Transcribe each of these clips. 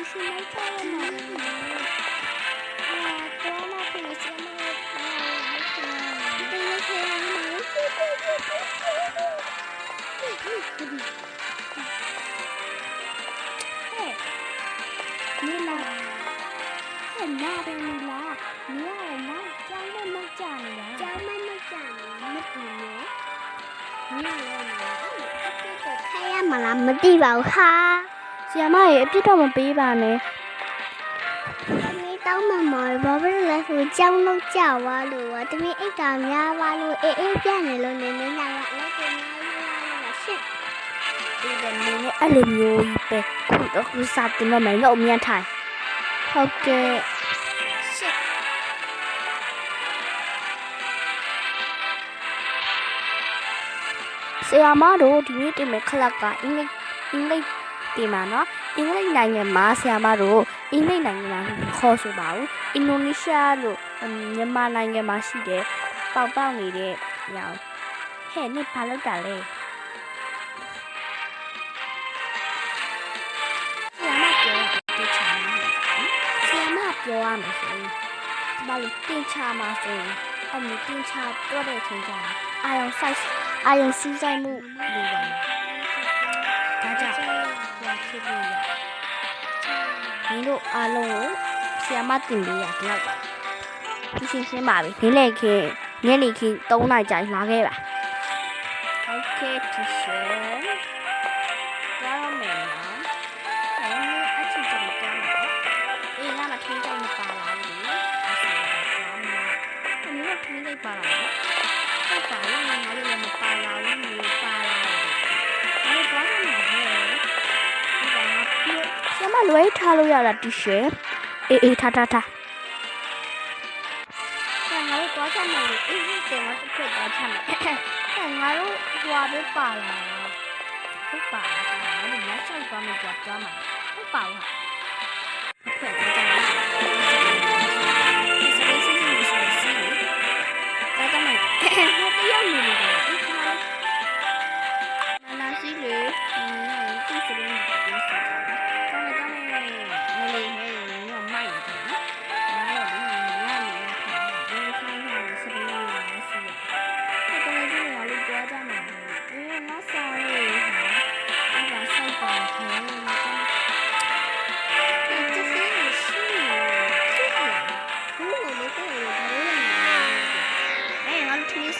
ဒီရှင်လိုက်ကြရမှာအာတော့မဖြစ်နေစမလို့ဒီလိုခေရမှာဟဲ့နီ လာဟဲ့နားတယ်နီလာနီးရနားကြောင်းမမကြနေတာကြောင်းမမကြနေတာမတူနဲ့နီးရလဲနီလာအဲ့အပြစ်ကိုခိုင်းရမလားမသိပါဘူးဟာဆီယမရဲ့အပြစ်တော့မပေးပါနဲ့တမီးတောင်းမှမော်ဘာဖြစ်လဲဆိုကြောင်းလုံးကြွားလို့ဝတမီးအိတ်ကများပါလို့အေးအေးပြနေလို့နေနေလာတော့အလုပ်ကိုများယူလာလို့ရှင့်ဒီကနေ့နဲ့အဲ့လိုမျိုးကြီးပဲခုတော့ခုစတင်တော့မယ်တော့အမြန်ထိုင်ဟုတ်ကဲ့ရှင့်ဆီယမတို့ဒီနေ့တင်မဲ့ခလတ်ကအင်္ဂလိပ်အင်္ဂလိပ် တင်မှာနော်အင်္ဂလိပ်နိုင်ငံမှာဆီယမတို့အင်္ဂလိပ်နိုင်ငံမှာခေါ်ဆိုပါဘူးအင်ဒိုနီးရှားလို့မြန်မာနိုင်ငံမှာရှိတဲ့ပေါက်ပေါက်နေတဲ့ရောင်ဟဲ့နေဘာလုပ်တာလဲဆီယမပြောရတေချာလားဆီယမပြောရမယ်ဆိုရင်ဒီမှာလို့တင်ချမှာဆိုရင်အဲ့ဒီတင်ချတော့တဲ့အချိန်ကျရင်အာယုံ size အာယုံစူးစိုက်မှုလိုပါမယ်ဒါကြောင့်ဟို ဖြစ်လို့ရမင်းတို့အားလုံးကိုဆီယမတင်ပေးရဒီလောက်ပါဒီရှင်းရှင်းပါပြီနေ့လည်ခင်းညနေခင်း3နာရီကြာရင်လာခဲ့ပါဟုတ်ကဲ့တီရှယ်ကြောင်းမယ်နော်အဲ့ဒီအချစ်ကြောင့်ကြောင်းတော့အေးငါမထင်းကြိုက်မပါလာဘူးလေအဲ့ဒါကြောင်းမယ်ဒီလိုထင်းကြိုက်ပါလာတော့ဟုတ်ပါဘူးငါတို့လည်းမပါလာဘူးမျိုးပါ လွယ်ထားလို့ရတာတီရှယ်အေးအေးထားထားထားဆရာငါတို့တော့ချက်မယ်လေအေးအေးတယ်မတစ်ခွက်တော့ချက်မယ်ဆရာငါတို့ဟွာပဲပါလာဟုတ်ပါလားငါတို့လက်ဆိုင်သွားမယ်ကြွားသွားမှာဟုတ်ပါဘူးဟာ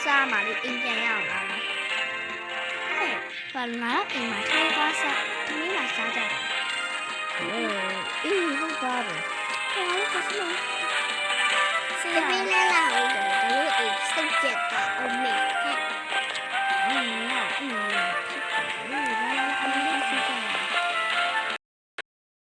萨玛丽应该要来了。嘿，本来伊玛泰巴萨，伊玛萨的。嗯，伊不巴的。我还不是吗？是啊。别来了，我等我一生见到欧美。嗯，嗯。